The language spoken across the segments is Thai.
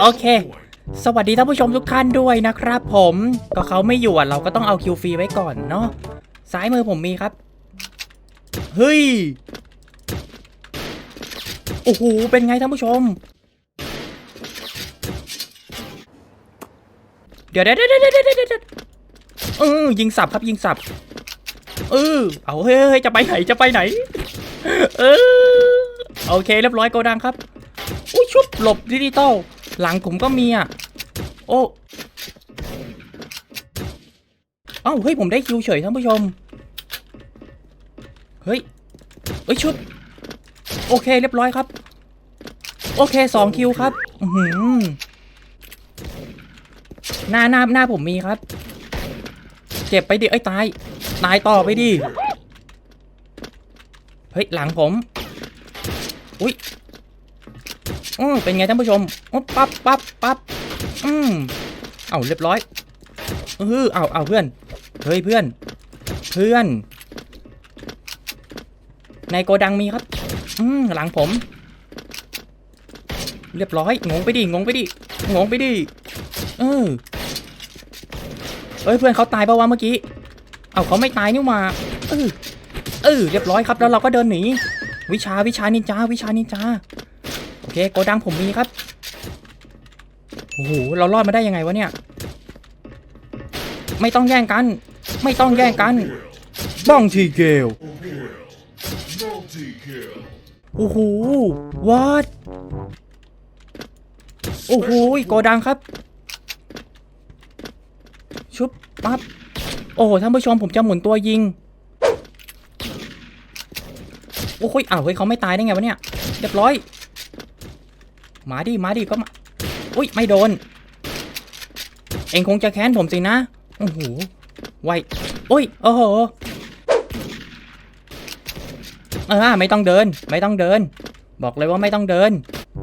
โอเค สวัสดีท่านผู้ชมทุกท่านด้วยนะครับผมก็เขาไม่อยู่อะเราก็ต้องเอาคิวฟรีไว้ก่อนเนาะซ้ายมือผมมีครับ เฮ้ย โอ้โห เป็นไงท่านผู้ชม เดี๋ยวเดี๋ยวเดี๋ยวเดี๋ยวเดี๋ยวเดี๋ยวเออยิงสับครับยิงสับเออเอาเฮ้ยเฮ้ยจะไปไหนจะไปไหน เออโอเคเรียบร้อยโกดังครับอุ้ยชุบหลบดิจิตอล หลังผมก็มีอะ โอ้เอ้าเฮ้ยผมได้คิวเฉยท่านผู้ชม เฮ้ยเอ้ยชุบโอเคเรียบร้อยครับ โอเคสองคิวครับ อือหือหน้าหน้าหน้าผมมีครับ เจ็บไปดิ เอ้ยตาย ตายต่อไปดิ เฮ้ยหลังผม อุ้ย อืมเป็นไงท่านผู้ชมปั๊บปั๊บปั๊บอืมเอาเรียบร้อยเออเอาเอาเพื่อน เฮ้ยเพื่อน เพื่อน ในโกดังมีครับ อืมหลังผม เรียบร้อย งงไปดิ งงไปดิ งงไปดิ เออเฮ้ยเพื่อนเขาตายปะวะเมื่อกี้ เอาเขาไม่ตายนี่หว่าเออ เออ เรียบร้อยครับ แล้วเราก็เดินหนี วิชาวิชานินจา วิชานินจา เคโกดังผมมีครับโอ้โหเรารอดมาได้ยังไงวะเนี่ย ไม่ต้องแย่งกัน ไม่ต้องแย่งกันบ้องทีเกลโอ้โหวัดโอ้โหโกดังครับชุบปั๊บโอ้โหท่านผู้ชมผมจะหมุนตัวยิงโอ้โหอ้าวเฮ้ยเขาไม่ตายได้ไงวะเนี่ยเรียบร้อย มาดิมาดิก็มาอุ้ยไม่โดน เองคงจะแค้นผมสินะโอ้โหไวโอ้ยโอ้โหเออไม่ต้องเดิน ไม่ต้องเดิน บอกเลยว่าไม่ต้องเดิน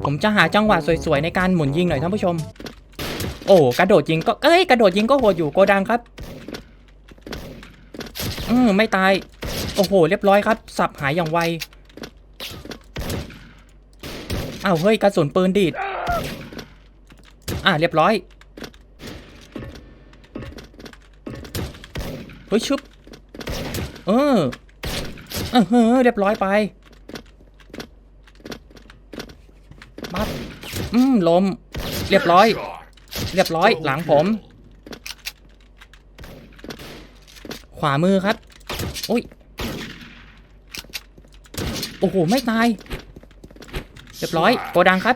ผมจะหาจังหวะสวยๆในการหมุนยิงหน่อยท่านผู้ชม โอ้กระโดดยิงก็เอ้ยกระโดดยิงก็โหดอยู่โกดังครับอืมไม่ตาย โอ้โห เรียบร้อยครับ สับหายอย่างไว อ้าวเฮ้ยกระสุนปืนดีด อะเรียบร้อยเฮ้ยชุบเออเออเฮ้อเรียบร้อยไปปั๊บอืมลม เรียบร้อย เรียบร้อยหลังผม ขวามือครับ โอ้ย โอ้โห ไม่ตาย รียบร้อยโกดังครับ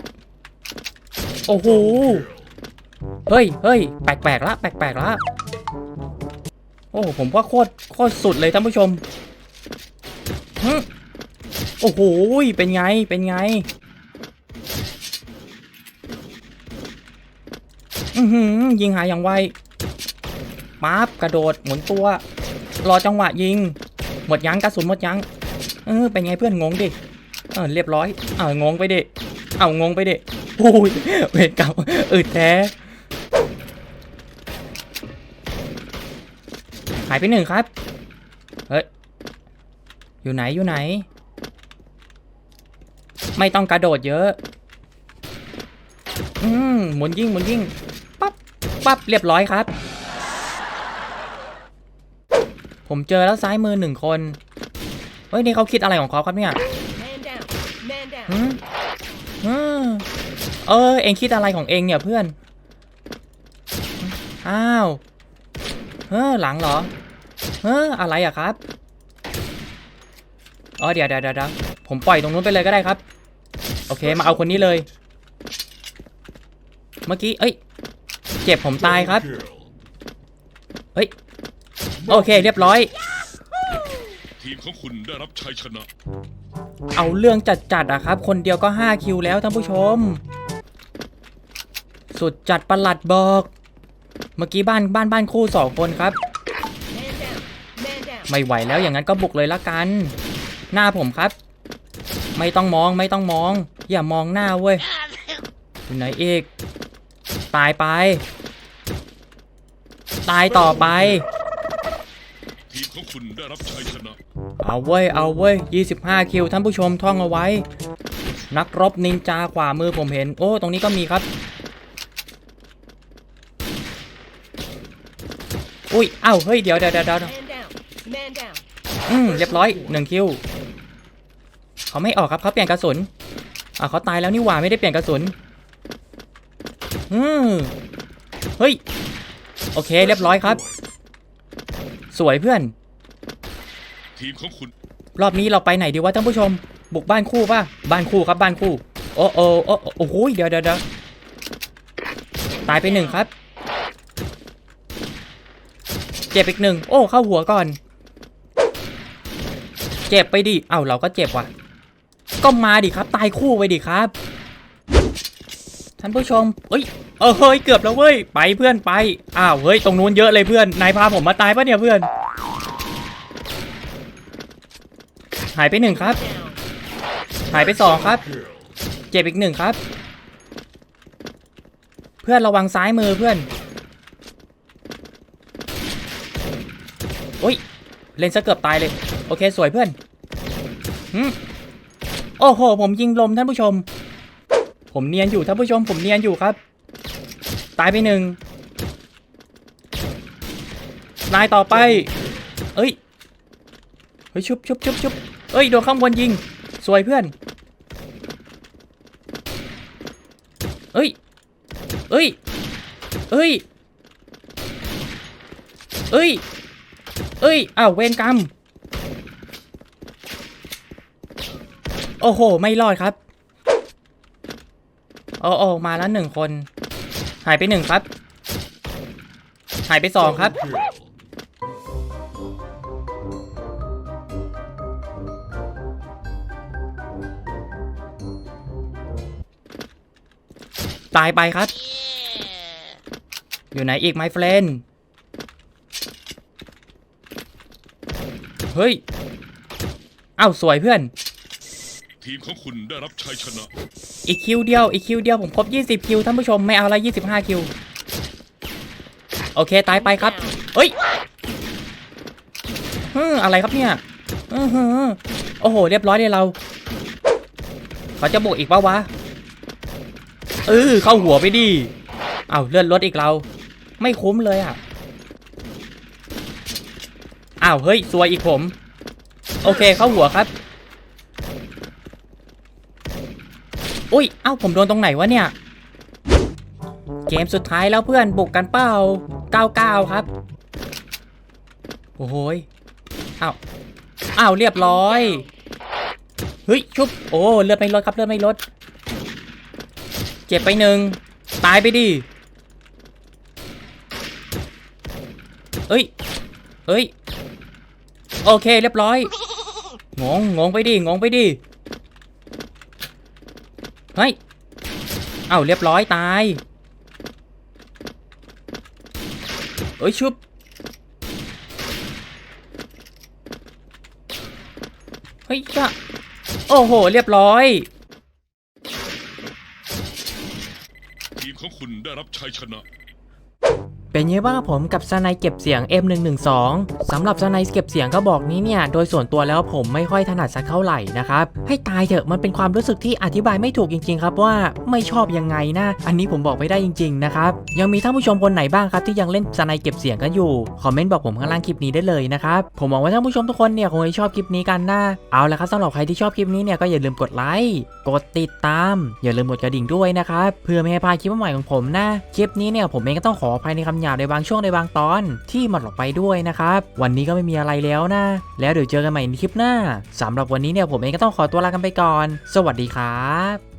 โอ้โห เฮ้ยเฮ้ยแปลกๆละแปลกๆละโอ้โหผมว่าโคตรโคตรสุดเลยท่านผู้ชมฮึโอ้โห เป็นไง เป็นไง อือหือ ยิงหายอย่างไวปั๊บกระโดดหมุนตัว รอจังหวะยิง หมดยั้งกระสุนหมดยั้ง เออ เป็นไงเพื่อนงงดิ เออเรียบร้อยเอองงไปเดิเอางงไปเดิโอ้ยเวรกรรมอืดแท้หายไปหนึ่งครับ เฮ้ย อยู่ไหนอยู่ไหน ไม่ต้องกระโดดเยอะ อืมหมุนยิงหมุนยิงปั๊บปั๊บเรียบร้อยครับ ผมเจอแล้วซ้ายมือหนึ่งคน เฮ้ย นี่เขาคิดอะไรของเขาครับเนี่ย Man down. Man down. หืมหืม เออ เองคิดอะไรของเองเนี่ยเพื่อน อ้าว เฮ้อหลังเหรอ เฮ้ออะไรอะครับอ๋อเดี๋ยวเดี๋ยวเดี๋ยวผมปล่อยตรงนู้นไปเลยก็ได้ครับ โอเค มาเอาคนนี้เลย เมื่อกี้ เอ้ย เจ็บผมตายครับ Kill. เฮ้ย โอเค เรียบร้อย ทีมของคุณได้รับชัยชนะ เอาเรื่องจัดๆอะครับ คนเดียวก็ 5 คิวแล้วท่านผู้ชม สุดจัดประหลัดบอก เมื่อกี้บ้านบ้านบ้านคู่สองคนครับ Man down. Man down. ไม่ไหวแล้วอย่างนั้นก็บุกเลยละกัน หน้าผมครับ ไม่ต้องมองไม่ต้องมอง อย่ามองหน้าเว้ยอยู่ไหนอีกตายไป ตายต่อไปทีมของคุณได้รับชัยชนะ เอาเว้ย เอาเว้ย 25 คิวท่านผู้ชมท่องเอาไว้ นักรบนินจาขวามือผมเห็น โอ้ ตรงนี้ก็มีครับ อุ้ยอ้าวเฮ้ยเดี๋ยวเดี๋ยวเดี๋ยวเดี๋ยว Man down. Man down. อืมเรียบร้อยหนึ่งคิวเขาไม่ออกครับเขาเปลี่ยนกระสุนอ่าเขาตายแล้วนี่หว่าไม่ได้เปลี่ยนกระสุนอืมเฮ้ยโอเค เรียบร้อยครับ สวยเพื่อน ทีมของคุณ รอบนี้เราไปไหนดีวะท่านผู้ชม บุกบ้านคู่ป่ะบ้านคู่ครับบ้านคู่ โอ้โอ้โอ้โอ้โอ้โหเดี๋ยวเดี๋ยวเดี๋ยวตายไปหนึ่งครับเจ็บอีกหนึ่งโอ้ เข้าหัวก่อน เจ็บไปดิ เอ้าเราก็เจ็บว่ะ ก็มาดิครับ ตายคู่ไปดิครับ ท่านผู้ชม เอ้ย เออเฮ้ย เกือบแล้วเว้ย ไปเพื่อนไป อ้าว เฮ้ย ตรงนู้นเยอะเลยเพื่อน นายพาผมมาตายปะเนี่ยเพื่อน หายไปหนึ่งครับ หายไปสองครับ เจ็บอีกหนึ่งครับ เพื่อนระวังซ้ายมือเพื่อน โอ้ย เล่นซะเกือบตายเลย โอเค สวยเพื่อนหืมโอ้โห ผมยิงลมท่านผู้ชม ผมเนียนอยู่ท่านผู้ชม ผมเนียนอยู่ครับ ตายไปหนึ่งนายต่อไป เอ้ย เฮ้ยชุบชุบชุบชุบเอ้ย โดนข้างบนยิง สวยเพื่อน เอ้ย เอ้ย เอ้ย เอ้ย เอ้ยอ้าวเวรกรรม โอ้โห ไม่รอดครับโอ้โอ้มาแล้วหนึ่งคน หายไปหนึ่งครับ หายไปสองครับ ตายไปครับ อยู่ไหนอีก my friend เฮ้ย เอ้าสวยเพื่อน ทีมของคุณได้รับชัยชนะ อีกคิวเดียว อีกคิวเดียวผมครบ 20 คิวท่านผู้ชมไม่เอาละ25 คิว โอเคตายไปครับ เฮ้ยฮึมอะไรครับเนี่ยอื้อหือโอ้โห เรียบร้อยเลยเรา เขาจะบวกอีกปะวะ เออเข้าหัวไปดิ เอา้าเลื่อนรถอีกเรา ไม่คุ้มเลยอะ อ้าวเฮ้ยซวยอีกผม โอเคเข้าหัวครับ อุ้ยเอ้าผมโดนตรงไหนวะเนี่ย เกมสุดท้ายแล้วเพื่อนบุกกันเป้า99 ครับ โอ้โหยเอ้าอ้าวเรียบร้อย เฮ้ยชุบโอ้เลือดไม่ลดครับเลือดไม่ลด เจ็บไปหนึ่งตายไปดิเอ้ย เอ้ย โอเคเรียบร้อยงงงงไปดิงงไปดิเฮ้ยเอ้าเรียบร้อยตายเอ้ยชุบเฮ้ยจ้ะโอ้โห เรียบร้อยทีมของคุณได้รับชัยชนะ เป็นไงบ้างผมกับสไนเก็บเสียง M112 สำหรับสไนเก็บเสียงก็บอกนี้เนี่ย โดยส่วนตัวแล้วผมไม่ค่อยถนัดสักเท่าไหร่นะครับ ให้ตายเถอะมันเป็นความรู้สึกที่อธิบายไม่ถูกจริงๆครับว่าไม่ชอบยังไงนะ อันนี้ผมบอกไม่ได้จริงๆนะครับ ยังมีท่านผู้ชมคนไหนบ้างครับ ที่ยังเล่นสไนเก็บเสียงกันอยู่ คอมเมนต์บอกผมข้างล่างคลิปนี้ได้เลยนะครับ ผมหวังว่าท่านผู้ชมทุกคนเนี่ยคงจะชอบคลิปนี้กันนะเอาละครับสำหรับใครที่ชอบคลิปนี้เนี่ยก็อย่าลืมกดไลค์กดติดตาม อย่าลืมกดกระดิ่งด้วยนะครับเพื่อไม่ให้พลาดคลิปใหม่ของผมนะคลิปนี้เนี่ยผมเองก็ต้องขออภัยในคำหยาบในบางช่วงในบางตอนที่หมดออกไปด้วยนะครับ วันนี้ก็ไม่มีอะไรแล้วนะ แล้วเดี๋ยวเจอกันใหม่ในคลิปหน้าสำหรับวันนี้เนี่ยผมเองก็ต้องขอตัวลากันไปก่อน สวัสดีครับ